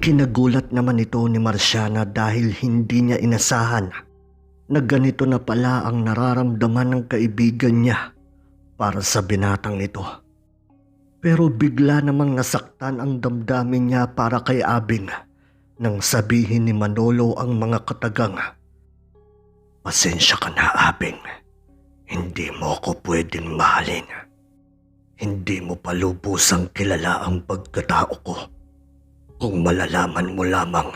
Ikinagulat naman ito ni Marciana dahil hindi niya inasahan na ganito na pala ang nararamdaman ng kaibigan niya para sa binatang ito. Pero bigla namang nasaktan ang damdamin niya para kay Abing nang sabihin ni Manolo ang mga katagang. Pasensya ka na, Abing. Hindi mo ako pwedeng mahalin. Hindi mo pa lubusang kilala ang pagkatao ko. Kung malalaman mo lamang,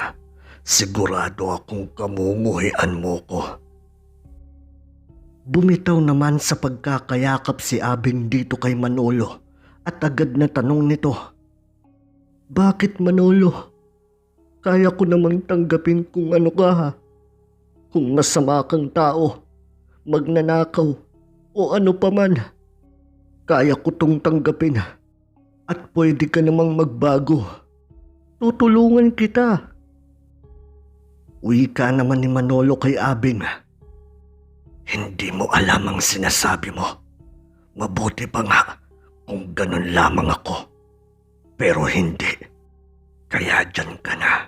sigurado akong kamumuhian mo ko. Bumitaw naman sa pagkakayakap si Abing dito kay Manolo at agad na tanong nito. Bakit Manolo? Kaya ko namang tanggapin kung ano ka ha. Kung masama kang tao, magnanakaw, o ano pa man. Kaya ko tong tanggapin at pwede ka namang magbago. Tutulungan kita. Uwi ka naman ni Manolo kay Abing. Hindi mo alam ang sinasabi mo. Mabuti pa nga kung ganun lamang ako. Pero hindi. Kaya dyan ka na.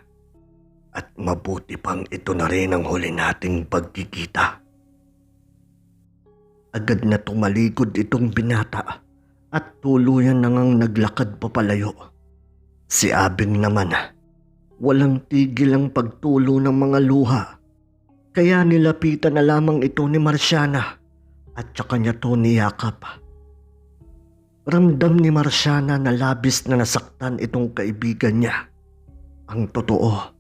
At mabuti pang ito na rin ang huli nating pagkikita. Agad na tumalikod itong binata at tuluyan na naglakad papalayo. Si Abing naman, walang tigil ang pagtulo ng mga luha. Kaya nilapitan na lamang ito ni Marciana at saka niya to niyakap. Ramdam ni Marciana na labis na nasaktan itong kaibigan niya. Ang totoo,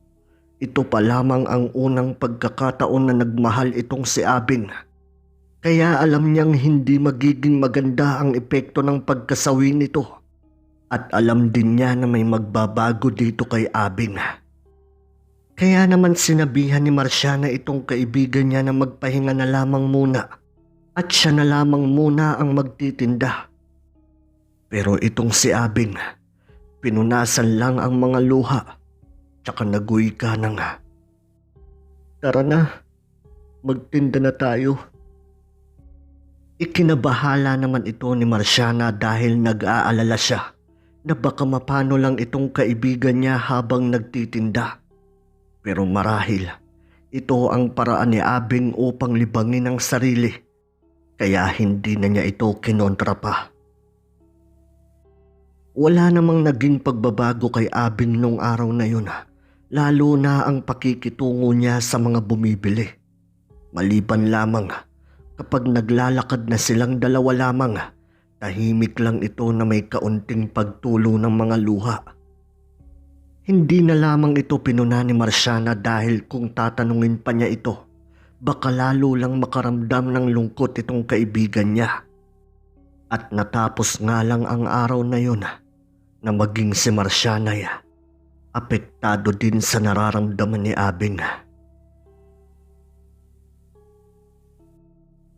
ito pa lamang ang unang pagkakataon na nagmahal itong si Abing. Kaya alam niyang hindi magiging maganda ang epekto ng pagkasawi nito. At alam din niya na may magbabago dito kay Abing. Kaya naman sinabihan ni Marciana itong kaibigan niya na magpahinga na lamang muna at siya na lamang muna ang magtitinda. Pero itong si Abing, pinunasan lang ang mga luha tsaka naguwi ka na nga. Tara na, magtinda na tayo. Ikinabahala naman ito ni Marciana dahil nag-aalala siya na baka mapano lang itong kaibigan niya habang nagtitinda. Pero marahil, ito ang paraan ni Abing upang libangin ang sarili. Kaya hindi na niya ito kinontra pa. Wala namang naging pagbabago kay Abing nung araw na yun. Lalo na ang pakikitungo niya sa mga bumibili. Maliban lamang kapag naglalakad na silang dalawa lamang, tahimik lang ito na may kaunting pagtulo ng mga luha. Hindi na lamang ito pinuna ni Marciana dahil kung tatanungin pa niya ito, baka lalo lang makaramdam ng lungkot itong kaibigan niya. At natapos nga lang ang araw na yun na maging si Marciana ya, apektado din sa nararamdaman ni Abing.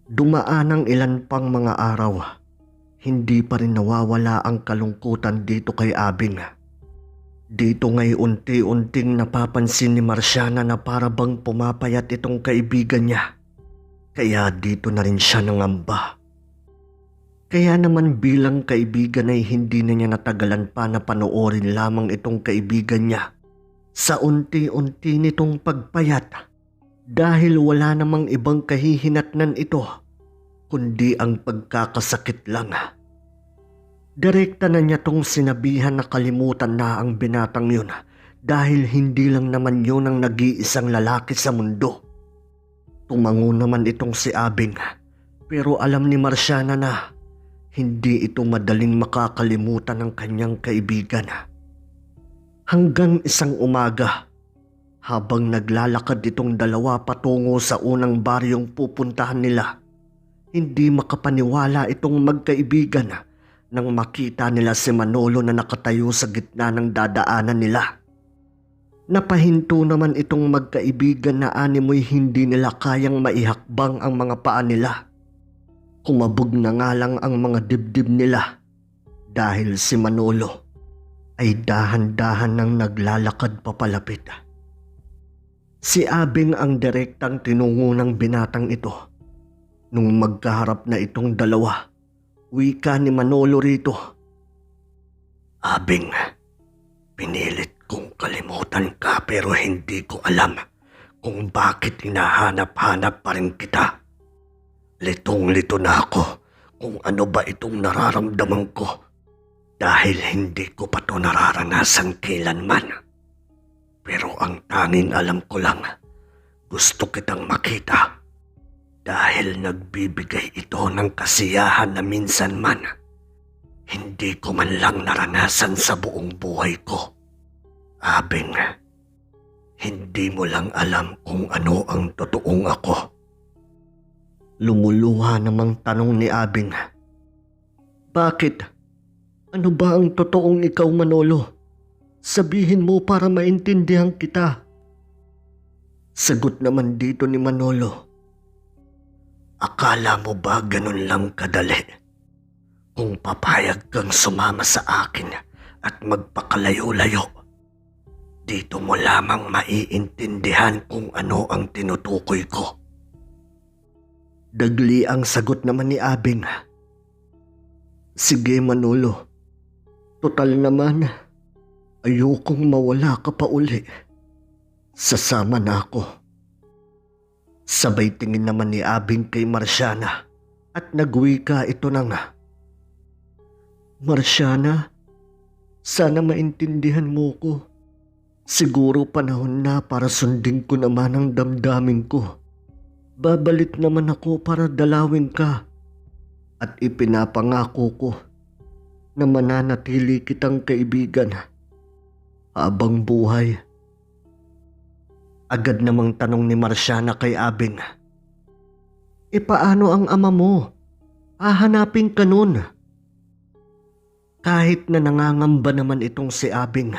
Dumaan ang ilan pang mga araw, hindi pa rin nawawala ang kalungkutan dito kay Abing. Dito ngay unti-unting napapansin ni Marciana na para bang pumapayat itong kaibigan niya. Kaya dito na rin siya nangamba. Kaya naman bilang kaibigan ay hindi na niya natagalan pa na panoorin lamang itong kaibigan niya sa unti-unti nitong pagpayat dahil wala namang ibang kahihinatnan ito kundi ang pagkakasakit lang. Direkta na niya tong sinabihan na kalimutan na ang binatang yun dahil hindi lang naman yun ang nag-iisang lalaki sa mundo. Tumango naman itong si Abing pero alam ni Marciana na hindi ito madaling makakalimutan ng kanyang kaibigan. Hanggang isang umaga, habang naglalakad itong dalawa patungo sa unang baryong pupuntahan nila, hindi makapaniwala itong magkaibigan nang makita nila si Manolo na nakatayo sa gitna ng dadaanan nila. Napahinto naman itong magkaibigan na animoy hindi nila kayang maihakbang ang mga paa nila. Kumabog na nga lang ang mga dibdib nila dahil si Manolo ay dahan-dahan nang naglalakad papalapit. Si Abing ang direktang tinungo ng binatang ito. Nung magkaharap na itong dalawa, wika ni Manolo rito. Abing, pinilit kong kalimutan pero hindi ko alam kung bakit hinahanap-hanap pa rin kita. Litong-lito na ako kung ano ba itong nararamdaman ko dahil hindi ko pa to nararanasan kailanman. Pero ang tanging alam ko lang, gusto kitang makita dahil nagbibigay ito ng kasiyahan na minsan man hindi ko man lang naranasan sa buong buhay ko. Abing, hindi mo lang alam kung ano ang totoong ako. Lumuluha namang tanong ni Abing. Bakit? Ano ba ang totoong ikaw, Manolo? Sabihin mo para maintindihan kita. Sagot naman dito ni Manolo. Akala mo ba ganun lang kadali? Kung papayag kang sumama sa akin at magpakalayo-layo, dito mo lamang maiintindihan kung ano ang tinutukoy ko. Dagli ang sagot naman ni Abing. Sige Manolo, total naman, ayokong mawala ka pa uli. Sasama na ako. Sabay tingin naman ni Abing kay Marciana at nagwika ito nga. Marciana, sana maintindihan mo ko. Siguro panahon na para sundin ko naman ang damdamin ko. Babalik naman ako para dalawin ka. At ipinapangako ko na mananatili kitang kaibigan habang buhay. Agad namang tanong ni Marciana kay Abing. E paano ang ama mo? Hahanapin ka nun. Kahit na nangangamba naman itong si Abing,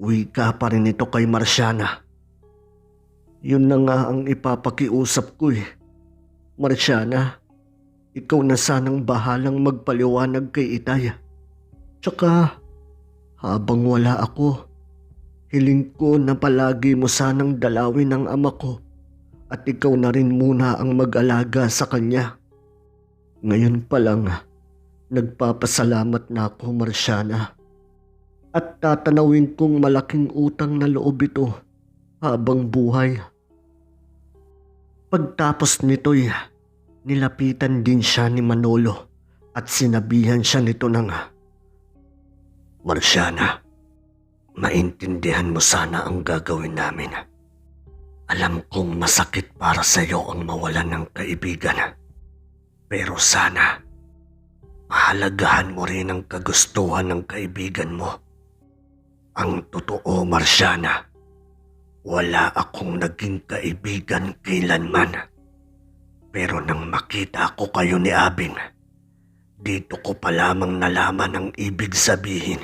wika pa rin ito kay Marciana. Yun na nga ang ipapakiusap ko eh. Marciana, ikaw na sanang bahalang magpaliwanag kay Itay. Tsaka, habang wala ako, hiling ko na palagi mo sanang dalawin ang ama ko at ikaw na rin muna ang mag-alaga sa kanya. Ngayon pa lang, nagpapasalamat na ako, Marciana. At tatanawin kong malaking utang na loob ito habang buhay. Pagtapos nito'y nilapitan din siya ni Manolo at sinabihan siya nito ng Marciana, maintindihan mo sana ang gagawin namin. Alam kong masakit para sa iyo ang mawalan ng kaibigan. Pero sana, pahalagahan mo rin ang kagustuhan ng kaibigan mo. Ang totoo, Marciana, wala akong naging kaibigan kailanman. Pero nang makita ko kayo ni Abing, dito ko pa lamang nalaman ang ibig sabihin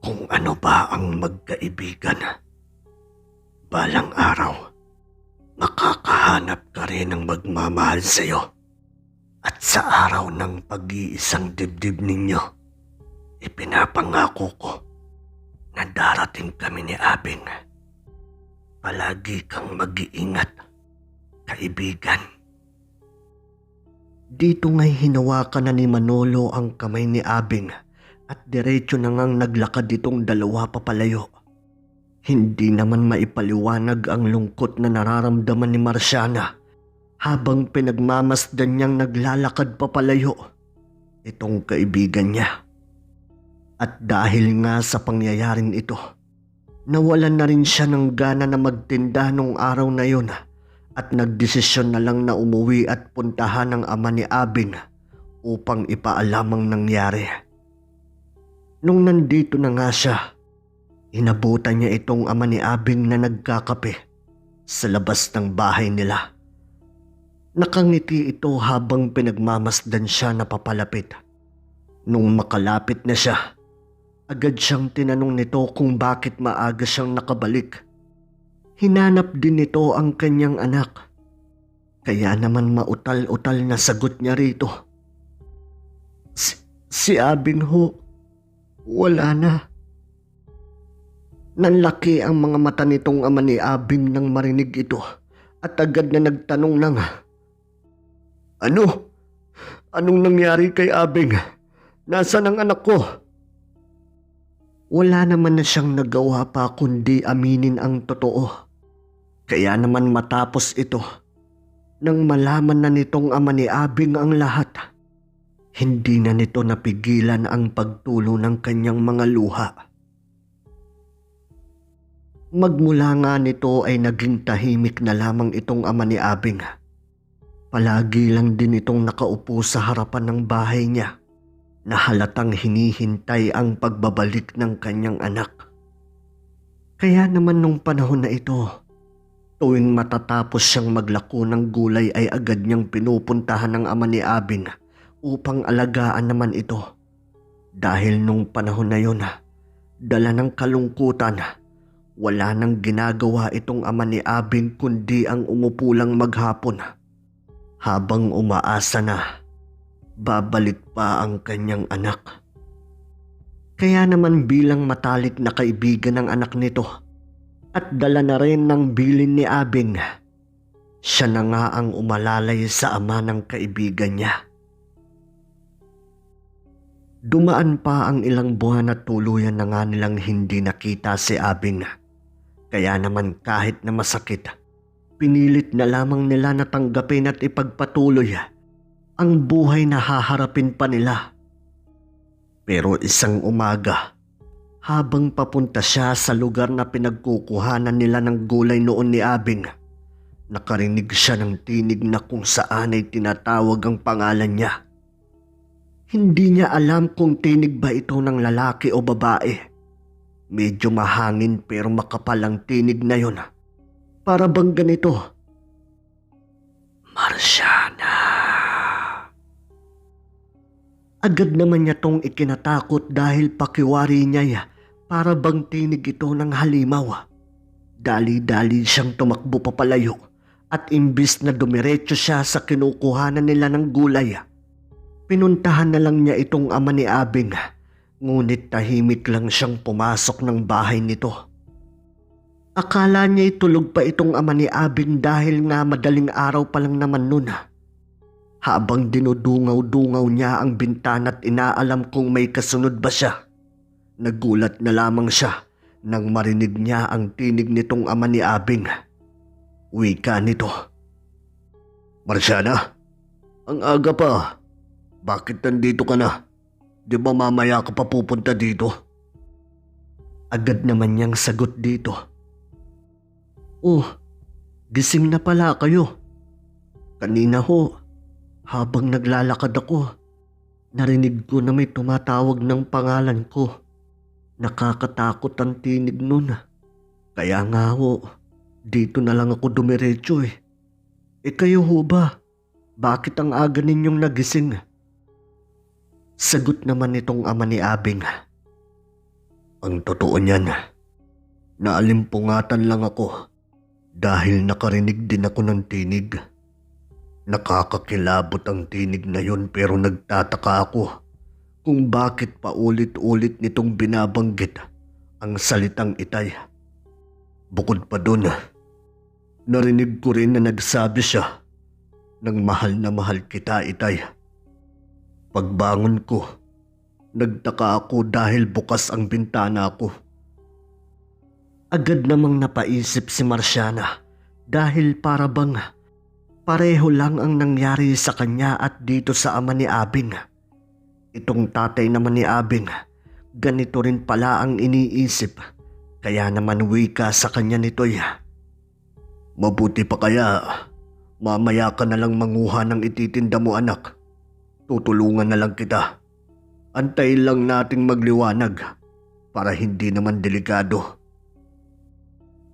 kung ano ba ang magkaibigan. Balang araw, makakahanap ka rin ng magmamahal sa iyo. At sa araw ng pag-iisang dibdib ninyo, ipinapangako ko na darating kami ni Abing. Palagi kang mag-iingat, kaibigan. Dito nga'y hinawakan na ni Manolo ang kamay ni Abing at diretso na ngang naglakad itong dalawa papalayo. Hindi naman maipaliwanag ang lungkot na nararamdaman ni Marciana habang pinagmamasdan niyang naglalakad papalayo itong kaibigan niya. At dahil nga sa pangyayaring ito, nawalan na rin siya ng gana na magtinda nung araw na yun at nagdesisyon na lang na umuwi at puntahan ng ama ni Abing upang ipaalam ang nangyari. Nung nandito na nga siya, inabutan niya itong ama ni Abing na nagkakape sa labas ng bahay nila. Nakangiti ito habang pinagmamasdan siya na papalapit. Nung makalapit na siya, agad siyang tinanong nito kung bakit maaga siyang nakabalik. Hinanap din nito ang kanyang anak. Kaya naman mautal-utal na sagot niya rito. Si, si Abing ho, wala na. Nanlaki ang mga mata nitong ama ni Abing nang marinig ito at agad na nagtanong ng, Ano? Anong nangyari kay Abing? Nasaan ang anak ko? Wala naman na siyang nagawa pa kundi aminin ang totoo. Kaya naman matapos ito, nang malaman na nitong ama ni Abing ang lahat, hindi na nito napigilan ang pagtulo ng kanyang mga luha. Magmula nga nito ay naging tahimik na lamang itong ama ni Abing. Palagi lang din itong nakaupo sa harapan ng bahay niya na halatang hinihintay ang pagbabalik ng kanyang anak. Kaya naman nung panahon na ito, tuwing matatapos siyang maglako ng gulay ay agad niyang pinupuntahan ng ama ni Abing upang alagaan naman ito. Dahil nung panahon na yun, dala ng kalungkutan, wala nang ginagawa itong ama ni Abing kundi ang umupo lang maghapon. Habang umaasa na, babalik pa ang kanyang anak. Kaya naman bilang matalik na kaibigan ng anak nito at dala na rin ng bilin ni Abing, siya na nga ang umalalay sa ama ng kaibigan niya. Dumaan pa ang ilang buwan at tuluyan na nga nilang hindi nakita si Abing. Kaya naman kahit na masakit, pinilit na lamang nila na tanggapin at ipagpatuloy ang buhay na haharapin pa nila. Pero isang umaga, habang papunta siya sa lugar na pinagkukuhanan nila ng gulay noon ni Abing, nakarinig siya ng tinig na kung saan ay tinatawag ang pangalan niya. Hindi niya alam kung tinig ba ito ng lalaki o babae. Medyo mahangin pero makapal ang tinig na yon. Para bang ganito? Marciana. Agad naman niya tong ikinatakot dahil pakiwari niya ya para bang tinig ito ng halimaw. Dali-dali siyang tumakbo papalayo at imbis na dumiretso siya sa kinukuhanan nila ng gulay, pinuntahan na lang niya itong ama ni Abing ngunit tahimik lang siyang pumasok ng bahay nito. Akala niya tulog pa itong ama ni Abing dahil nga madaling araw pa lang naman nun. Habang dinudungaw-dungaw niya ang bintana at inaalam kung may kasunod ba siya. Nagulat na lamang siya nang marinig niya ang tinig nitong ama ni Abing. Wika nito. Marciana, ang aga pa. Bakit nandito ka na? Di ba mamaya ka pa pupunta dito? Agad naman niyang sagot dito. Oh, gising na pala kayo. Kanina ho, habang naglalakad ako, narinig ko na may tumatawag ng pangalan ko. Nakakatakot ang tinig nun. Kaya nga ho, dito na lang ako dumiretso eh. Eh kayo ho ba? Bakit ang aga ninyong nagising? Sagot naman itong ama ni Abing. Ang totoo niyan, naalimpungatan lang ako dahil nakarinig din ako ng tinig. Nakakakilabot ang tinig na yon pero nagtataka ako kung bakit paulit-ulit nitong binabanggit ang salitang itay. Bukod pa doon, narinig ko rin na nagsabi siya ng mahal na mahal kita itay. Pagbangon ko, nagtaka ako dahil bukas ang bintana ko. Agad namang napaisip si Marciana dahil para bang pareho lang ang nangyari sa kanya at dito sa ama ni Abing. Itong tatay naman ni Abing, ganito rin pala ang iniisip. Kaya naman wika sa kanya nito'y. Mabuti pa kaya, mamaya ka na lang manguha ng ititinda mo anak. Tutulungan na lang kita. Antayin lang nating magliwanag para hindi naman delikado.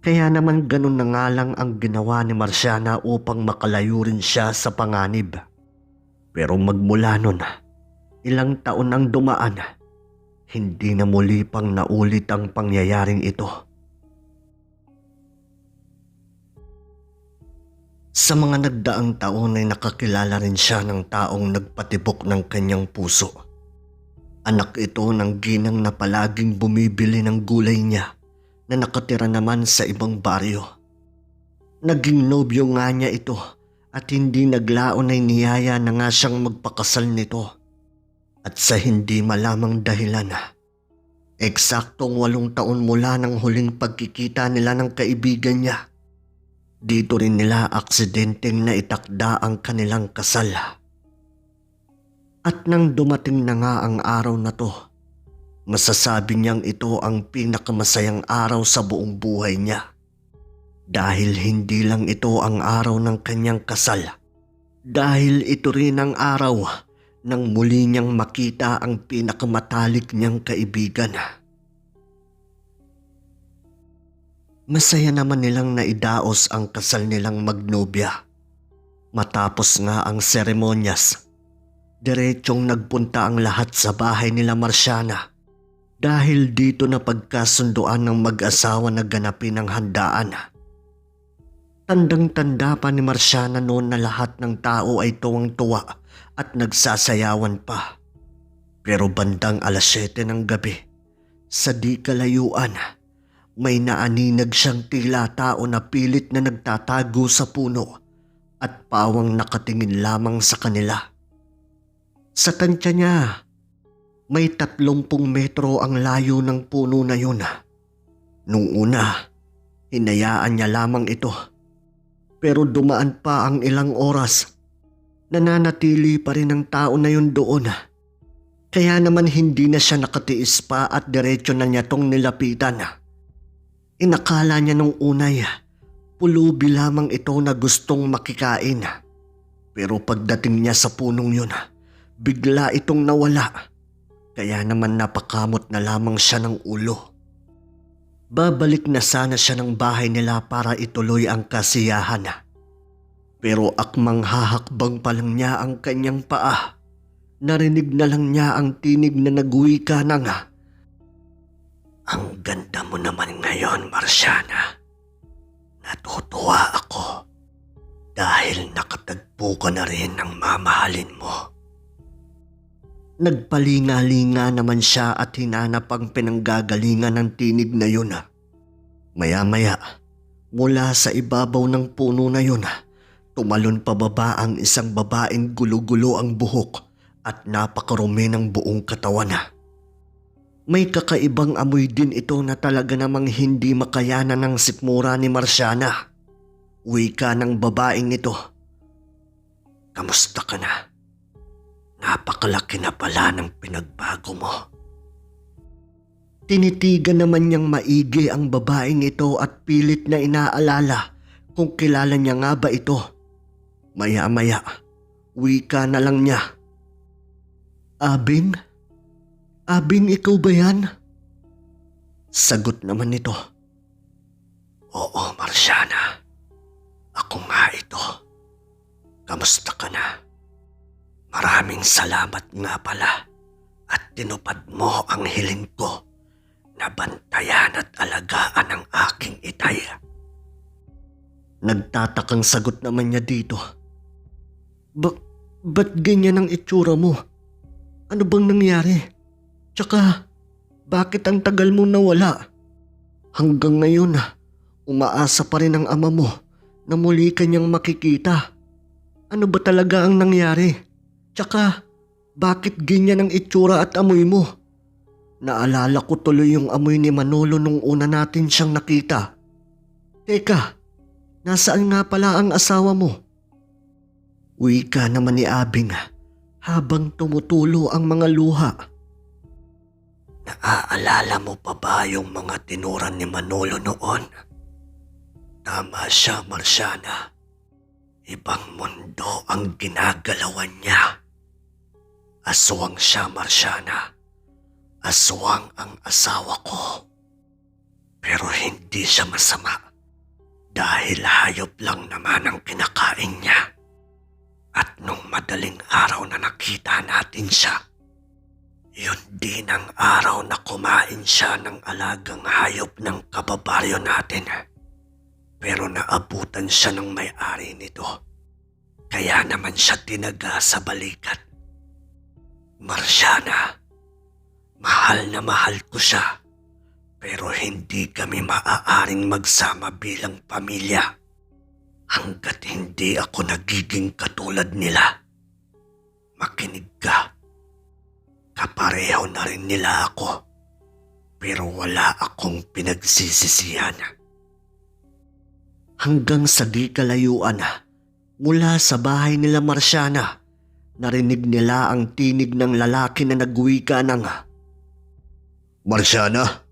Kaya naman ganun na nga lang ang ginawa ni Marciana upang makalayo rin siya sa panganib. Pero magmula nun, ilang taon ang dumaan, hindi na muli pang naulit ang pangyayaring ito. Sa mga nagdaang taon ay nakakilala rin siya ng taong nagpatibok ng kanyang puso. Anak ito ng ginang na palaging bumibili ng gulay niya na nakatira naman sa ibang baryo. Naging nobyo nga niya ito at hindi naglaon ay niyaya na nga siyang magpakasal nito. At sa hindi malamang dahilan, Eksaktong walong taon mula ng huling pagkikita nila ng kaibigan niya. Dito rin nila aksidenteng naitakda ang kanilang kasal. At nang dumating na nga ang araw na to, masasabi niyang ito ang pinakamasayang araw sa buong buhay niya. Dahil hindi lang ito ang araw ng kanyang kasal. Dahil ito rin ang araw nang muli niyang makita ang pinakamatalik niyang kaibigan. Masaya naman nilang naidaos ang kasal nilang magnobya. Matapos nga ang seremonyas, diretsong nagpunta ang lahat sa bahay nila Marciana dahil dito na pagkasunduan ng mag-asawa na ganapin ang handaan. Tandang-tanda pa ni Marciana noon na lahat ng tao ay tuwang-tuwa at nagsasayawan pa. Pero bandang alas 7 ng gabi, sa di kalayuan, may naaninag siyang tila tao na pilit na nagtatago sa puno at pawang nakatingin lamang sa kanila. Sa tansya niya, may tatlumpung metro ang layo ng puno na yun. Nung una, hinayaan niya lamang ito. Pero dumaan pa ang ilang oras. Nananatili pa rin ang tao na yun doon. Kaya naman hindi na siya nakatiis pa at diretso na niya tong nilapitan. Inakala niya nung unay, pulubi lamang ito na gustong makikain. Pero pagdating niya sa punong yun, bigla itong nawala. Kaya naman napakamot na lamang siya ng ulo. Babalik na sana siya ng bahay nila para ituloy ang kasiyahan. Pero akmang hahakbang pa lang niya ang kanyang paa. Narinig na lang niya ang tinig na nagwika na nga. Ang ganda mo naman ngayon, Marciana. Natutuwa ako dahil nakatagpo ka na rin ng mamahalin mo. Nagpalinga-linga naman siya at hinanap ang pinanggagalingan ng tinig na yun. Maya-maya, mula sa ibabaw ng puno na yun, tumalon pababa ang isang babaeng gulo-gulo ang buhok at napakarumi ng buong katawan. May kakaibang amoy din ito na talaga namang hindi makayanan ng sikmura ni Marciana. Wika ng babaeng ito. Kamusta ka na? Napakalaki na pala ng pinagbago mo. Tinitigan naman niyang maigi ang babaeng ito at pilit na inaalala kung kilala niya nga ba ito. Maya-maya, wika na lang niya. Abing? Abing ikaw ba yan? Sagot naman nito. Oo, Marciana. Ako nga ito. Kamusta ka na? Maraming salamat nga pala at tinupad mo ang hiling ko na bantayan at alagaan ang aking itay. Nagtatakang sagot naman niya dito. Ba ba't ganyan ang itsura mo? Ano bang nangyari? Tsaka, bakit ang tagal mo nawala? Hanggang ngayon, umaasa pa rin ang ama mo na muli kanyang makikita. Ano ba talaga ang nangyari? Tsaka, bakit ganyan ang itsura at amoy mo? Naalala ko tuloy yung amoy ni Manolo nung una natin siyang nakita. Teka, nasaan nga pala ang asawa mo? Wika naman ni Abing habang tumutulo ang mga luha. Naaalala mo pa ba yung mga tinuran ni Manolo noon? Tama siya, Marciana. Ibang mundo ang ginagalawan niya. Aswang siya, Marciana. Aswang ang asawa ko. Pero hindi siya masama dahil hayop lang naman ang kinakain niya. At nung madaling araw na nakita natin siya, yun din ang araw na kumain siya ng alagang hayop ng kababaryo natin. Pero naabutan siya ng may-ari nito. Kaya naman siya tinaga sa balikat. Marciana, mahal na mahal ko siya. Pero hindi kami maaaring magsama bilang pamilya hanggat hindi ako nagiging katulad nila. Makinig ka. Kapareho na rin nila ako. Pero wala akong pinagsisisihan. Hanggang sa di kalayuan, mula sa bahay nila Marciana, narinig nila ang tinig ng lalaki na nagwika ng Marciana,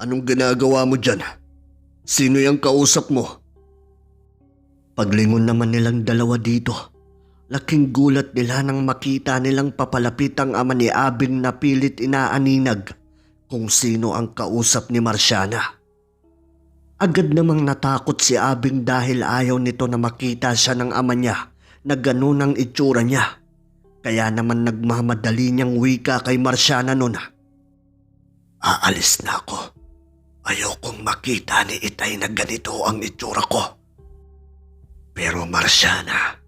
anong ginagawa mo dyan? Sino yung kausap mo? Paglingon naman nilang dalawa dito, laking gulat nila nang makita nilang papalapit ang ama ni Abing na pilit inaaninag kung sino ang kausap ni Marciana. Agad namang natakot si Abing dahil ayaw nito na makita siya ng ama niya na ganun ang itsura niya. Kaya naman nagmamadali niyang wika kay Marciana noon. Aalis na ako. Ayokong makita ni Itay na ganito ang itsura ko. Pero Marciana,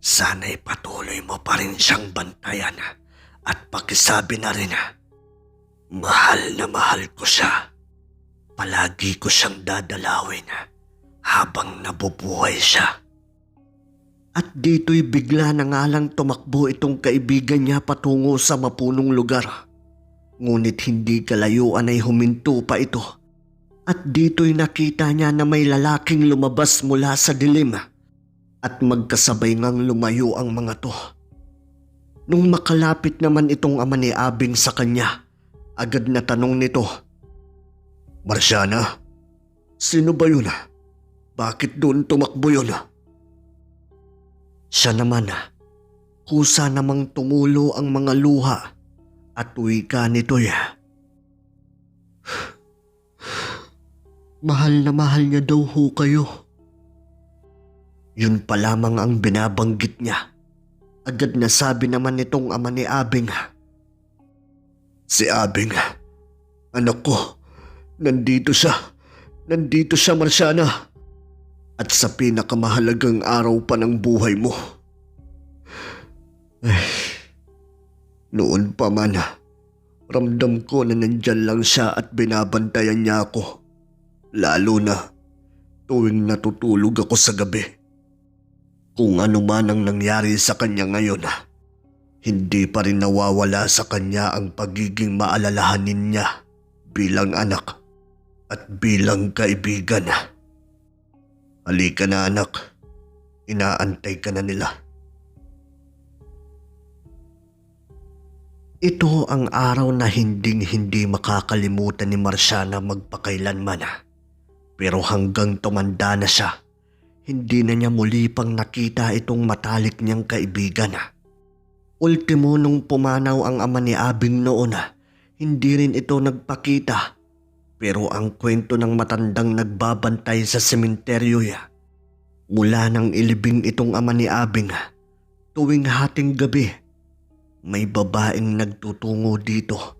sana'y patuloy mo pa rin siyang bantayan at pakisabi na rin mahal na mahal ko siya. Palagi ko siyang dadalawin habang nabubuhay siya. At dito'y bigla na nga lang tumakbo itong kaibigan niya patungo sa mapunong lugar. Ngunit hindi kalayuan ay huminto pa ito. At dito'y nakita niya na may lalaking lumabas mula sa dilim at magkasabay ngang lumayo ang mga to. Nung makalapit naman itong ama ni Abing sa kanya, agad na tanong nito, Marciana, sino ba yun? Bakit doon tumakbo yun? Siya naman, kusa namang tumulo ang mga luha at wika nito'y, Mahal na mahal niya daw ho kayo. Yun pa lamang ang binabanggit niya. Agad na sabi naman nitong ama ni Abing. Si Abing, anak ko, nandito siya. Nandito siya, Marciana. At sa pinakamahalagang araw pa ng buhay mo. Ay, noon pa man, ramdam ko na nandyan lang siya at binabantayan niya ako. Lalo na tuwing natutulog ako sa gabi. Kung ano man ang nangyari sa kanya ngayon, hindi pa rin nawawala sa kanya ang pagiging maalalahanin niya bilang anak at bilang kaibigan. Halika na anak, inaantay ka na nila. Ito ang araw na hinding hindi makakalimutan ni Marciana magpakailanman. Pero hanggang tumanda na siya, hindi na niya muli pang nakita itong matalik niyang kaibigan. Ultimo nung pumanaw ang ama ni Abing noon, hindi rin ito nagpakita. Pero ang kwento ng matandang nagbabantay sa sementeryo ya, mula nang ilibing itong ama ni Abing, tuwing hating gabi, may babaeng nagtutungo dito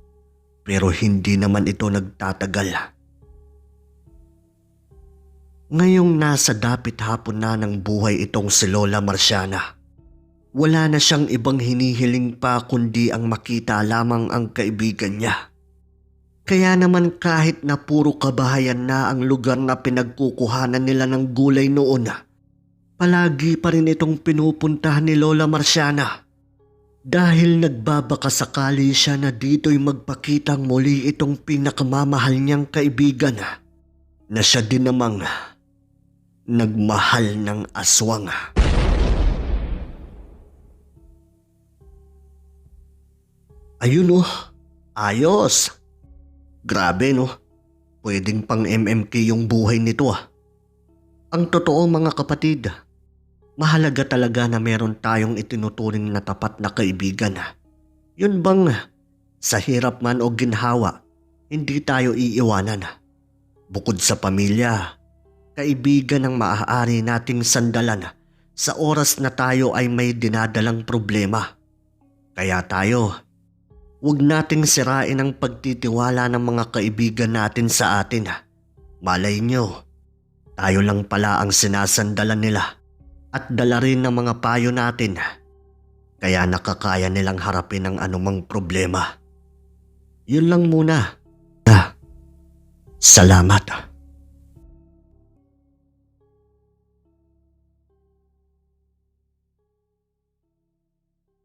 pero hindi naman ito nagtatagal. Ngayong nasa dapit hapon na ng buhay itong si Lola Marciana, wala na siyang ibang hinihiling pa kundi ang makita lamang ang kaibigan niya. Kaya naman kahit na puro kabahayan na ang lugar na pinagkukuhanan nila ng gulay noon, palagi pa rin itong pinupuntahan ni Lola Marciana. Dahil nagbabaka sakali siya na dito'y magpakitang muli itong pinakamamahal niyang kaibigan na siya din namang nagmahal ng aswang. Ayun oh, ayos. Grabe no, pwedeng pang MMK yung buhay nito ah. Ang totoo mga kapatid, mahalaga talaga na meron tayong itinuturing na tapat na kaibigan. Yun bang sa hirap man o ginhawa, hindi tayo iiwanan. Bukod sa pamilya, kaibigan ang maaari nating sandalan sa oras na tayo ay may dinadalang problema. Kaya tayo, huwag nating sirain ang pagtitiwala ng mga kaibigan natin sa atin. Malay nyo, tayo lang pala ang sinasandalan nila at dala rin ng mga payo natin. Kaya nakakaya nilang harapin ang anumang problema. Yun lang muna. Ah, salamat.